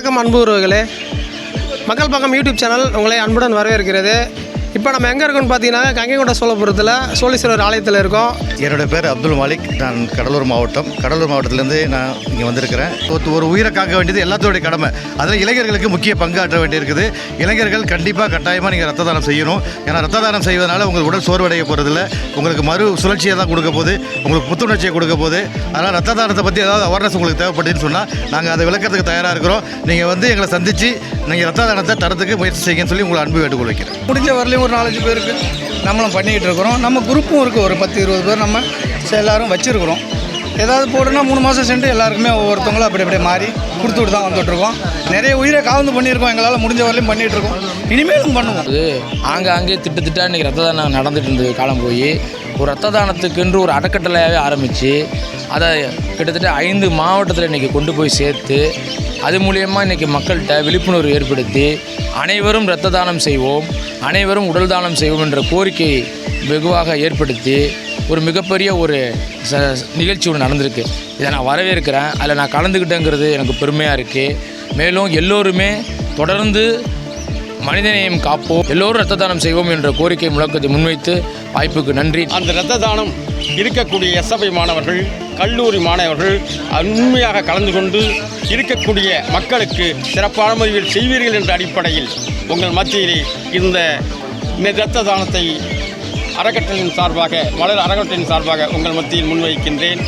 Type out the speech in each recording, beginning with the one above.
வணக்கம் அன்பு உறவுகளே. மக்கள் பக்கம் யூடியூப் சேனல் உங்களை அன்புடன் வரவேற்கிறது. இப்போ நம்ம எங்கே இருக்கோம்னு பார்த்தீங்கன்னா கங்கைகொண்ட சோழபுரத்தில் சோழீஸ்வரர் ஆலயத்தில் இருக்கோம். என்னோட பேர் அப்துல் மாலிக். நான் கடலூர் மாவட்டம். கடலூர் மாவட்டத்திலேருந்து நான் இங்கே வந்திருக்கிறேன். ஒரு- ஒரு உயிரை காக்க வேண்டியது எல்லாத்தோடைய கடமை. அதில் இளைஞர்களுக்கு முக்கிய பங்காற்ற வேண்டியிருக்குது. இளைஞர்கள் கண்டிப்பாக கட்டாயமாக நீங்கள் ரத்த தானம் செய்யணும். ஏன்னா ரத்த தானம் செய்வதனால உங்களுக்கு உடல் சோர்வடைய போகிறதில்ல உங்களுக்கு மறு சுழற்சியை தான் கொடுக்க போகுது. உங்களுக்கு புத்துணர்ச்சியை கொடுக்க போகுது. அதனால் ரத்த தானத்தை பற்றி ஏதாவது அவேர்னஸ் உங்களுக்கு தேவைப்பட்டுன்னு சொன்னால் நாங்கள் அதை விளக்கறதுக்கு தயாராக இருக்கிறோம். நீங்கள் வந்து எங்களை சந்தித்து நீங்கள் ரத்த தானத்தை தரத்துக்கு முயற்சி செய்யுங்கன்னு சொல்லி உங்களை அன்பு வேண்டுகோள் வைக்கிறேன். முடிஞ்ச வரலையும் ஒரு நாலஞ்சு பேருக்கு நம்மளும் பண்ணிக்கிட்டு இருக்கிறோம். நம்ம குரூப்பும் இருக்குது ஒரு பத்து இருபது பேர் நம்ம எல்லோரும் எல்லாரும் வச்சுருக்குறோம். ஏதாவது போடுனா மூணு மாதம் சென்று எல்லாருக்குமே ஒவ்வொருத்தவங்களும் அப்படி அப்படியே மாறி கொடுத்துட்டு தான் வந்துட்டுருக்கோம். நிறைய உயிரை காவந்து பண்ணியிருக்கோம். எங்களால் முடிஞ்ச வரலையும் பண்ணிகிட்ருக்கோம் இனிமேலும் பண்ணுவோம். அது ஆங்காங்கே திட்டு திட்டா இன்றைக்கி ரத்த தானம் நடந்துட்டு இருந்தது. காலம் போய் ஒரு ரத்த தானத்துக்கென்று ஒரு அறக்கட்டளையாகவே ஆரம்பித்து அதை கிட்டத்தட்ட ஐந்து மாவட்டத்தில் இன்றைக்கி கொண்டு போய் சேர்த்து அது மூலியமாக இன்றைக்கி மக்கள்கிட்ட விழிப்புணர்வு ஏற்படுத்தி அனைவரும் இரத்த தானம் செய்வோம் அனைவரும் உடல் தானம் செய்வோம் என்ற கோரிக்கை வெகுவாக ஏற்படுத்தி ஒரு மிகப்பெரிய ஒரு ச நிகழ்ச்சி ஒன்று நடந்திருக்கு. இதை நான் வரவேற்கிறேன். அதில் நான் கலந்துக்கிட்டேங்கிறது எனக்கு பெருமையாக இருக்குது மேலும் எல்லோருமே தொடர்ந்து மனிதநேயம் காப்போம். எல்லோரும் ரத்த தானம் செய்வோம் என்ற கோரிக்கை முழக்கத்தை முன்வைத்து வாய்ப்புக்கு நன்றி. அந்த ரத்த தானம் இருக்கக்கூடிய எஸ்எஃப்ஐ மாணவர்கள் கல்லூரி மாணவர்கள் உண்மையாக கலந்து கொண்டு இருக்கக்கூடிய மக்களுக்கு சிறப்பான முறையில் செய்வீர்கள் என்ற அடிப்படையில் உங்கள் மத்தியிலே இந்த இந்த இரத்த தானத்தை அறக்கட்டளையின் சார்பாக மலர் அறக்கட்டளையின் சார்பாக உங்கள் மத்தியில் முன்வைக்கின்றேன்.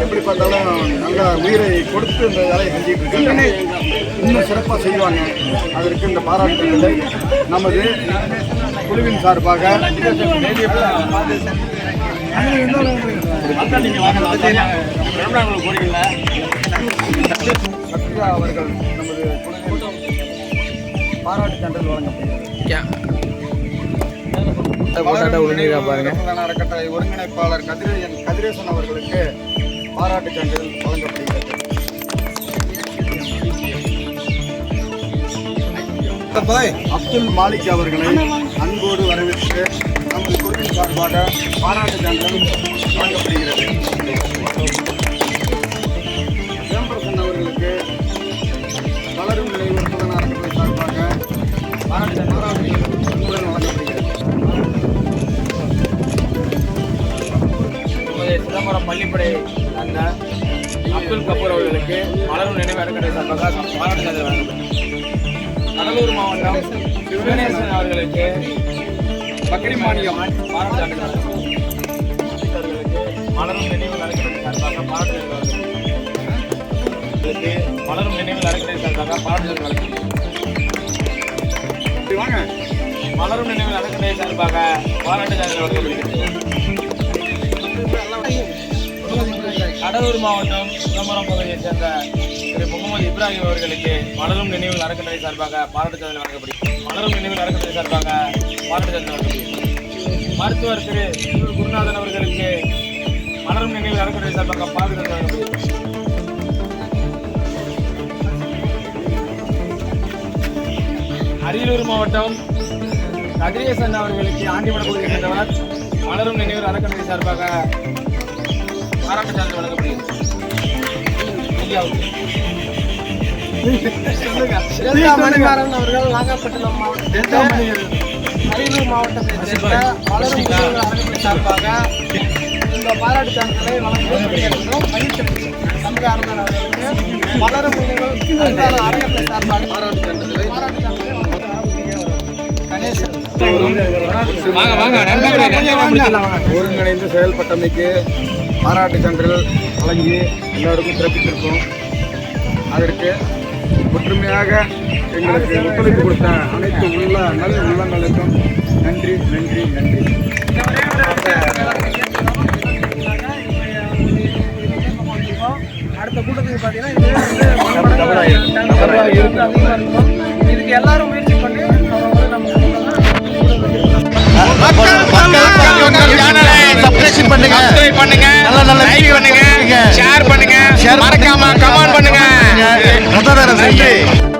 எப்படி பார்த்தாலும் நல்லா உயிரை கொடுத்து இந்த வேலையை செஞ்சுட்டு இருக்காங்க இன்னும் சிறப்பாக செய்வாங்க அதற்கு இந்த பாராட்டுகளை நமது குழுவின் சார்பாக சத்யா அவர்கள் நமது குழுவின் பாராட்டு சான்றிதழ் வழங்கப்படுகிறது அறக்கட்டளை ஒருங்கிணைப்பாளர் கதிரேசன் கதிரேசன் அவர்களுக்கு பாராட்டு சான்றிதழ் வழங்கப்படுகிறது அப்துல் மாலிக் அவர்களை அன்போடு வரவேற்று சார்பாக பாராட்டு சான்றிதழ் வழங்கப்படுகிறது. சிதம்பரசன் அவர்களுக்கு வளரும் நிலைவர் சுதன சார்பாக பாராட்டு பாராட்டு வழங்கப்படுகிறது. சிதம்பரம் பள்ளிப்படை அந்த அப்துல் கபூர் அவர்களுக்கு மலரும் நினைவு அறக்கட்டளை சார்பாக பாராட்டு சான்றிதழ் வழங்கப்பட்டது கடலூர் மாவட்டம் சிவகணேசன் அவர்களுக்கு பக்ரி மானியம் பாராட்டு. அவர்களுக்கு மலரும் நினைவு அறக்கட்டளை சார்பாக பாராட்டு மலரும் நினைவு அறக்கட்டளை சார்பாக பாராட்டு வழங்கப்பட்டது. வாங்க மலரும் நினைவு அறக்கட்டளை சார்பாக பாராட்டு சான்றிதழ் வழங்கப்படுகிறது கடலூர் மாவட்டம் சிதம்பரம் பகுதியைச் சேர்ந்த திரு முகமது இப்ராஹிம் அவர்களுக்கு மலரும் நினைவில் அறக்கட்டளை சார்பாக பாராட்டு சாதனை வழங்கப்படுகிறது. மலரும் நினைவில் அறக்கட்டளை சார்பாக பாராட்டு சாதனை வழங்கப்படுகிறது. மருத்துவர் திரு கு. குருநாதன் அவர்களுக்கு மலரும் நினைவில் அறக்கட்டளை சார்பாக பாராட்டு சாதனை வழங்கப்படுகிறது. அரியலூர் மாவட்டம் கதிரேசன் அவர்களுக்கு ஆண்டிமடம் பகுதியை சேர்ந்தவர் மலரும் நினைவு அறக்கட்டளை சார்பாக பாராட்டு சான்று வழங்கப்படுகிறது. மணிமாறன் அவர்கள் நாகப்பட்டினம் மாவட்டம் அரியலூர் மாவட்டத்தை சேர்ந்த வளரும் சார்பாக இந்த பாராட்டு சான்றிதழை வழங்குகிறோம் பயிற்சி சமூக ஆர்வலர் அவர்களுக்கு வளரும் முதியோர் அறக்கட்டளை சார்பாக பாராட்டு சான்றிதழை பாராட்டு சான்றிதழை கணேசன் ஒருங்கிணைந்து செயல்பட்டமைக்கு பாராட்டு சான்றிதழ் வழங்கி எல்லாருக்கும் சிறப்பித்திருக்கோம் அதற்கு ஒற்றுமையாக எங்களுக்கு ஒத்துழைப்பு கொடுத்த அனைத்து உள்ள நல் உள்ளங்களுக்கும் நன்றி நன்றி நன்றி. அடுத்த கூட்டத்துக்கு பார்த்தீங்கன்னா இதுக்கு எல்லாரும் மறக்காம கமெண்ட் பண்ணுங்க. செய்யுங்க